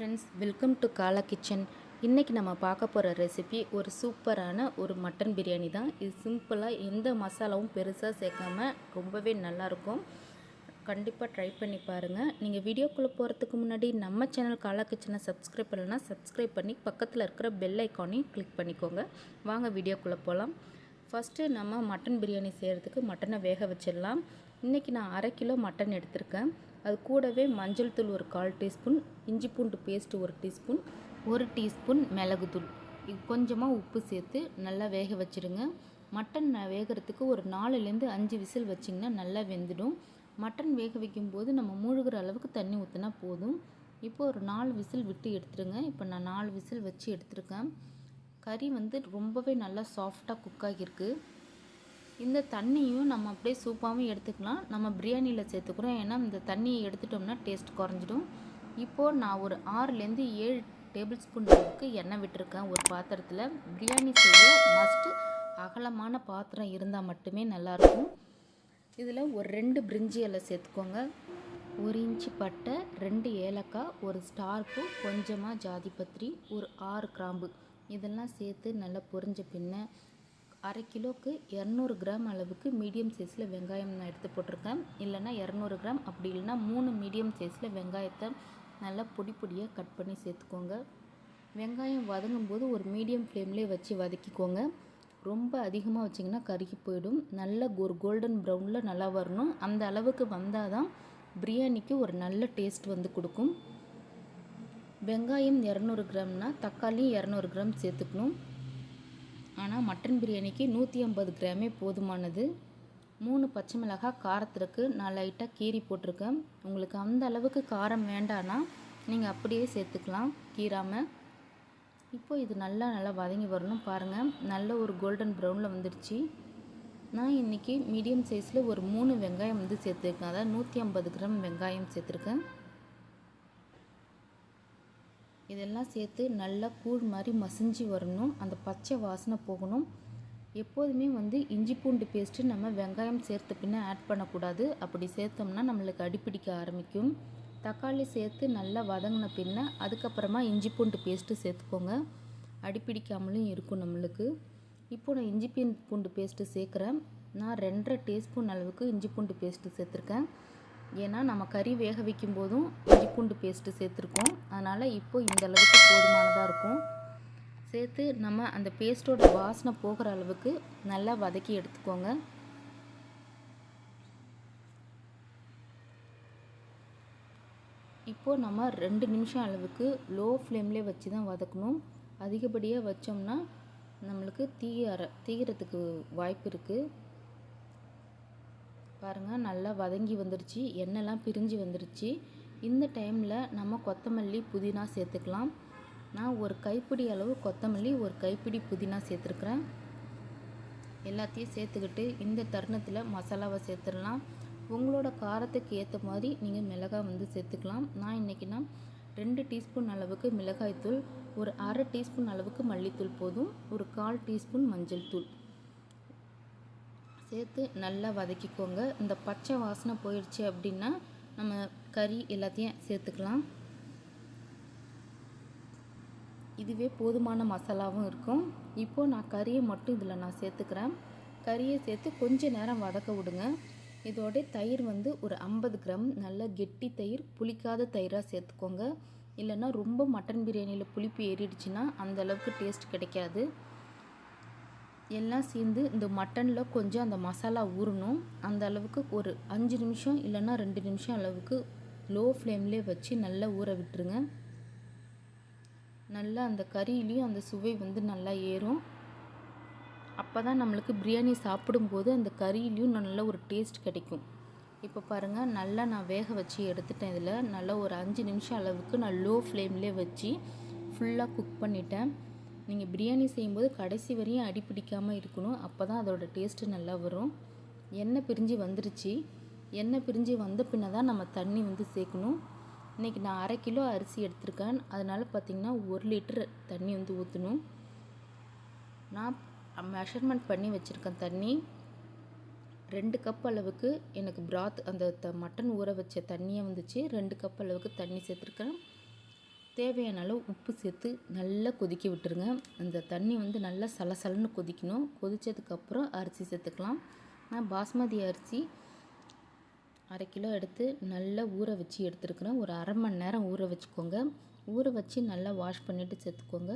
Friends welcome to Kala kitchen இன்றைக்கி நம்ம பார்க்க போகிற ரெசிபி ஒரு சூப்பரான ஒரு மட்டன் பிரியாணி தான். இது சிம்பிளாக எந்த மசாலாவும் பெருசாக சேர்க்காம ரொம்பவே நல்லாயிருக்கும். கண்டிப்பாக ட்ரை பண்ணி பாருங்கள் நீங்கள் வீடியோக்குள்ளே போகிறதுக்கு முன்னாடி நம்ம சேனல் காலா கிச்சனை சப்ஸ்கிரைப் பண்ணலன்னா சப்ஸ்கிரைப் பண்ணி பக்கத்தில் இருக்கிற பெல் ஐக்கானையும் கிளிக் பண்ணிக்கோங்க. வாங்க வீடியோக்குள்ளே போகலாம் ஃபஸ்ட்டு நம்ம மட்டன் பிரியாணி செய்கிறதுக்கு மட்டனை வேக வச்சிடலாம். இன்றைக்கி நான் அரை கிலோ மட்டன் எடுத்திருக்கேன். அது கூடவே மஞ்சள் தூள் ஒரு கால் டீஸ்பூன் இஞ்சி பூண்டு பேஸ்ட் ஒரு டீஸ்பூன் ஒரு டீஸ்பூன் மிளகுத்தூள் இது கொஞ்சமாக உப்பு சேர்த்து நல்லா வேக வச்சுருங்க. மட்டன் வேகிறதுக்கு ஒரு நாலுலேருந்து அஞ்சு விசில் வச்சிங்கன்னா நல்லா வெந்துடும். மட்டன் வேக வைக்கும் போது நம்ம மூழ்கிற அளவுக்கு தண்ணி ஊற்றினா போதும். இப்போ ஒரு நாலு விசில் விட்டு எடுத்துருங்க. இப்போ நான் நாலு விசில் வச்சு எடுத்துருக்கேன். கறி வந்து ரொம்பவே நல்லா சாஃப்டாக குக் ஆகியிருக்கு. இந்த தண்ணியும் நம்ம அப்படியே சூப்பாகவும் எடுத்துக்கலாம். நம்ம பிரியாணியில் சேர்த்துக்கிறோம். ஏன்னா இந்த தண்ணியை எடுத்துட்டோம்னா டேஸ்ட் குறைஞ்சிடும். இப்போது நான் ஒரு ஆறுலேருந்து ஏழு டேபிள் ஸ்பூன் அளவுக்கு எண்ணெய் விட்டுருக்கேன். ஒரு பாத்திரத்தில். பிரியாணி செய்ய மஸ்ட்டு அகலமான பாத்திரம் இருந்தால் மட்டுமே நல்லாயிருக்கும். இதில் ஒரு ரெண்டு பிரிஞ்சி இலை சேர்த்துக்கோங்க. ஒரு இன்ச்சு பட்டை ரெண்டு ஏலக்காய் ஒரு ஸ்டார்ப்பு கொஞ்சமாக ஜாதிபத்திரி ஒரு ஆறு கிராம்பு. இதெல்லாம் சேர்த்து நல்லா பொரிஞ்ச பின்ன அரை கிலோக்கு இரநூறு கிராம் அளவுக்கு மீடியம் சைஸில் வெங்காயம் நான் எடுத்து போட்டிருக்கேன். இல்லைன்னா இரநூறு கிராம் அப்படி இல்லைனா மூணு மீடியம் சைஸில் வெங்காயத்தை நல்லா பொடி பொடியாக கட் பண்ணி சேர்த்துக்கோங்க. வெங்காயம் வதங்கும் போது ஒரு மீடியம் ஃப்ளேம்லேயே வச்சு வதக்கிக்கோங்க. ரொம்ப அதிகமாக வச்சிங்கன்னா கருகி போயிடும். நல்ல ஒரு கோல்டன் ப்ரௌனில் நல்லா வரணும். அந்த அளவுக்கு வந்தால் தான் பிரியாணிக்கு ஒரு நல்ல டேஸ்ட் வந்து கொடுக்கும். வெங்காயம் இரநூறு கிராம்னா தக்காளி இரநூறு கிராம் சேர்த்துக்கணும். ஆனால் மட்டன் பிரியாணிக்கு நூற்றி ஐம்பது கிராமே போதுமானது. மூணு பச்சை மிளகாய் காரத்திற்கு நான் லைட்டாக கீரி போட்டிருக்கேன். உங்களுக்கு அந்த அளவுக்கு காரம் வேண்டான்னா நீங்கள் அப்படியே சேர்த்துக்கலாம். கீராமல் இப்போ இது நல்லா நல்லா வதங்கி வரணும் பாருங்கள் நல்ல ஒரு கோல்டன் ப்ரௌனில் வந்துடுச்சு. நான் இன்றைக்கி மீடியம் சைஸில் ஒரு மூணு வெங்காயம் வந்து சேர்த்துருக்கேன். அதாவது நூற்றி ஐம்பது கிராம் வெங்காயம் சேர்த்துருக்கேன். இதெல்லாம் சேர்த்து நல்லா கூழ் மாதிரி மசிஞ்சு வரணும். அந்த பச்சை வாசனை போகணும். எப்போதுமே வந்து இஞ்சி பூண்டு பேஸ்ட்டு நம்ம வெங்காயம் சேர்த்த பின்ன ஆட் பண்ணக்கூடாது. அப்படி சேர்த்தோம்னா நம்மளுக்கு அடிப்பிடிக்க ஆரம்பிக்கும். தக்காளி சேர்த்து நல்லா வதங்கின பின்ன அதுக்கப்புறமா இஞ்சி பூண்டு பேஸ்ட்டு சேர்த்துக்கோங்க. அடிப்பிடிக்காமலும் இருக்கும் நம்மளுக்கு. இப்போ நான் இஞ்சி பூண்டு பேஸ்ட்டு சேர்க்குறேன். நான் ரெண்டரை டீஸ்பூன் அளவுக்கு இஞ்சி பூண்டு பேஸ்ட்டு சேர்த்துருக்கேன். ஏன்னா நம்ம கறி வேக வைக்கும் போதும் இஞ்சி பூண்டு பேஸ்ட்டு சேர்த்துருக்கோம். அதனால் இப்போ இந்த அளவுக்கு போதுமானதாக இருக்கும். சேர்த்து நம்ம அந்த பேஸ்ட்டோட வாசனை போகிற அளவுக்கு நல்லா வதக்கி எடுத்துக்கோங்க. இப்போது நம்ம ரெண்டு நிமிஷம் அளவுக்கு லோ ஃப்ளேம்லேயே வச்சு தான் வதக்கணும். அதிகப்படியாக வச்சோம்னா நம்மளுக்கு தீய தீகிறதுக்கு வாய்ப்பு இருக்குது பாருங்கள் நல்லா வதங்கி வந்துருச்சு. எண்ணெய்லாம் பிரிஞ்சு வந்துருச்சு. இந்த டைமில் நம்ம கொத்தமல்லி புதினா சேர்த்துக்கலாம். நான் ஒரு கைப்பிடி அளவு கொத்தமல்லி ஒரு கைப்பிடி புதினா சேர்த்துருக்குறேன். எல்லாத்தையும் சேர்த்துக்கிட்டு இந்த தருணத்தில் மசாலாவை சேர்த்துடலாம். உங்களோட காரத்துக்கு ஏற்ற மாதிரி நீங்கள் மிளகாய் வந்து சேர்த்துக்கலாம். நான் இன்றைக்கினா ரெண்டு டீஸ்பூன் அளவுக்கு மிளகாய்த்தூள் ஒரு அரை டீஸ்பூன் அளவுக்கு மல்லித்தூள் போதும் ஒரு கால் டீஸ்பூன் மஞ்சள் தூள் சேர்த்து நல்லா வதக்கிக்கோங்க. இந்த பச்சை வாசனை போயிடுச்சு அப்படின்னா நம்ம கறி எல்லாத்தையும் சேர்த்துக்கலாம். இதுவே போதுமான மசாலாவும் இருக்கும். இப்போது நான் கறியை மட்டும் இதில் நான் சேர்த்துக்கிறேன். கறியை சேர்த்து கொஞ்சம் நேரம் வதக்க விடுங்க. இதோட தயிர் வந்து ஒரு ஐம்பது கிராம். நல்ல கெட்டி தயிர் புளிக்காத தயிராக சேர்த்துக்கோங்க. இல்லைன்னா ரொம்ப மட்டன் பிரியாணியில் புளிப்பு ஏறிடுச்சுன்னா அந்தளவுக்கு டேஸ்ட் கிடைக்காது. எல்லாம் சேர்ந்து இந்த மட்டனில் கொஞ்சம் அந்த மசாலா ஊறணும். அந்த அளவுக்கு ஒரு அஞ்சு நிமிஷம் இல்லைன்னா ரெண்டு நிமிஷம் அளவுக்கு லோ ஃப்ளேம்லேயே வச்சு நல்லா ஊற விட்டுருங்க. நல்லா அந்த கறியிலையும் அந்த சுவை வந்து நல்லா ஏறும். அப்போ தான் நம்மளுக்கு பிரியாணி சாப்பிடும்போது அந்த கறியிலையும் நல்ல ஒரு டேஸ்ட் கிடைக்கும். இப்போ பாருங்கள் நல்லா நான் வேக வச்சு எடுத்துட்டேன் இதில். நல்லா ஒரு அஞ்சு நிமிஷம் அளவுக்கு நான் லோ ஃப்ளேம்லேயே வச்சு ஃபுல்லாக குக் பண்ணிட்டேன். நீங்கள் பிரியாணி செய்யும்போது கடைசி வரையும் அடி பிடிக்காமல் இருக்கணும். அப்போ தான் அதோட டேஸ்ட்டு நல்லா வரும். எண்ணெய் பிரிஞ்சு வந்துருச்சு. எண்ணெய் பிரிஞ்சு வந்த பின்ன தான் நம்ம தண்ணி வந்து சேர்க்கணும். இன்றைக்கி நான் அரை கிலோ அரிசி எடுத்திருக்கேன். அதனால் பார்த்திங்கன்னா ஒரு லிட்டர் தண்ணி வந்து ஊற்றணும் நான் மெஷர்மெண்ட் பண்ணி வச்சுருக்கேன் தண்ணி. ரெண்டு கப் அளவுக்கு எனக்கு பிராத் அந்த த மட்டன் ஊற வச்ச தண்ணியை வந்துச்சு. ரெண்டு கப் அளவுக்கு தண்ணி சேர்த்துருக்கேன். தேவையான அளவு உப்பு சேர்த்து நல்லா கொதிக்க விட்டுருங்க. அந்த தண்ணி வந்து நல்லா சலசலன்னு கொதிக்கணும். கொதித்ததுக்கப்புறம் அரிசி சேர்த்துக்கலாம். நான் பாஸ்மதி அரிசி அரை கிலோ எடுத்து நல்லா ஊற வச்சு எடுத்துருக்குறேன். ஒரு அரை மணி நேரம் ஊற வச்சுக்கோங்க. ஊற வச்சு நல்லா வாஷ் பண்ணிவிட்டு சேர்த்துக்கோங்க.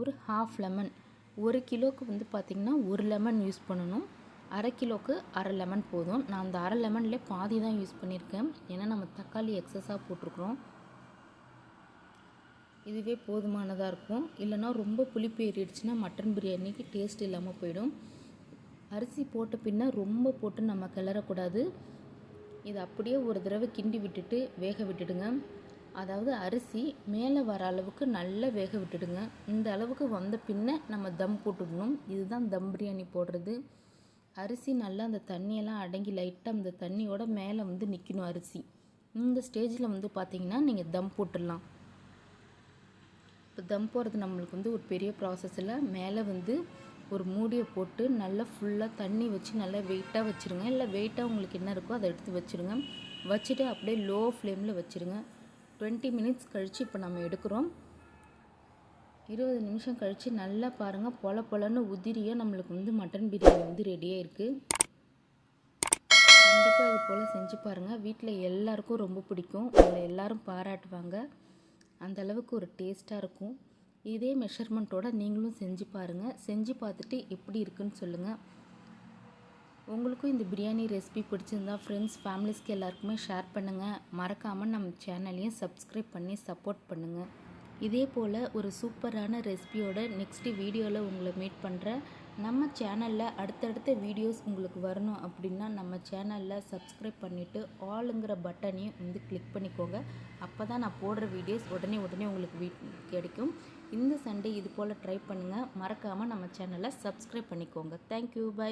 ஒரு ஹாஃப் லெமன் ஒரு கிலோவுக்கு வந்து பார்த்திங்கன்னா ஒரு லெமன் யூஸ் பண்ணணும். அரை கிலோவுக்கு அரை லெமன் போதும். நான் அந்த அரை லெமன்லேயே பாதி தான் யூஸ் பண்ணியிருக்கேன். ஏன்னா நம்ம தக்காளி எக்ஸஸாக போட்டிருக்குறோம். இதுவே போதுமானதாக இருக்கும். இல்லைன்னா ரொம்ப புளிப்பு ஏறிடுச்சுன்னா மட்டன் பிரியாணிக்கு டேஸ்ட் இல்லாமல் போயிடும். அரிசி போட்ட பின்னே ரொம்ப போட்டு நம்ம கிளறக்கூடாது. இது அப்படியே ஒரு தடவை கிண்டி விட்டுட்டு வேக விட்டுடுங்க. அதாவது அரிசி மேலே வர அளவுக்கு நல்லா வேக விட்டுடுங்க. இந்த அளவுக்கு வந்த பின்ன நம்ம தம் போட்டுடணும். இதுதான் தம் பிரியாணி போடுறது. அரிசி நல்லா அந்த தண்ணியெல்லாம் அடங்கி லைட்டாக அந்த தண்ணியோட மேலே வந்து நிற்கணும் அரிசி. இந்த ஸ்டேஜில் வந்து பார்த்திங்கன்னா நீங்கள் தம் போட்டுடலாம். இப்போ தம் போடுறது நம்மளுக்கு வந்து ஒரு பெரிய ப்ராசஸில் மேலே வந்து ஒரு மூடியை போட்டு நல்லா ஃபுல்லாக தண்ணி வச்சு நல்லா வெயிட்டாக வச்சுருங்க. இல்லை வெயிட்டாக உங்களுக்கு என்ன இருக்கோ அதை எடுத்து வச்சுருங்க. வச்சுட்டு அப்படியே லோ ஃப்ளேமில் வச்சுருங்க. டுவெண்ட்டி மினிட்ஸ் கழித்து இப்போ நம்ம எடுக்கிறோம். இருபது நிமிஷம் கழித்து நல்லா பாருங்கள் பொல பொலன்னு உதிரியாக நம்மளுக்கு வந்து மட்டன் பிரியாணி வந்து ரெடியாக இருக்குது கண்டிப்பாக இது போல் செஞ்சு பாருங்கள் வீட்டில் எல்லாருக்கும் ரொம்ப பிடிக்கும். உங்களை எல்லோரும் பாராட்டுவாங்க. அந்த அளவுக்கு ஒரு டேஸ்ட்டாக இருக்கும். இதே மெஷர்மெண்ட்டோடு நீங்களும் செஞ்சு பாருங்கள் செஞ்சு பார்த்துட்டு எப்படி இருக்குன்னு சொல்லுங்கள் உங்களுக்கும் இந்த பிரியாணி ரெசிபி பிடிச்சிருந்தா ஃப்ரெண்ட்ஸ் ஃபேமிலிஸ்க்கு எல்லாருக்குமே ஷேர் பண்ணுங்கள் மறக்காமல் நம்ம சேனலையும் சப்ஸ்கிரைப் பண்ணி சப்போர்ட் பண்ணுங்கள் இதே போல் ஒரு சூப்பரான ரெசிபியோட நெக்ஸ்ட்டு வீடியோவில் உங்களை மீட் பண்ணுறேன் நம்ம சேனலில் அடுத்தடுத்த வீடியோஸ் உங்களுக்கு வரணும் அப்படின்னா நம்ம சேனலில் சப்ஸ்கிரைப் பண்ணிவிட்டு ஆளுங்கிற பட்டனையும் வந்து கிளிக் பண்ணிக்கோங்க. அப்போ தான் நான் போடுற வீடியோஸ் உடனே உடனே உங்களுக்கு வீ கிடைக்கும். இந்த சண்டே இது போல் ட்ரை பண்ணுங்கள் மறக்காமல் நம்ம சேனலை சப்ஸ்கிரைப் பண்ணிக்கோங்க. Thank you bye by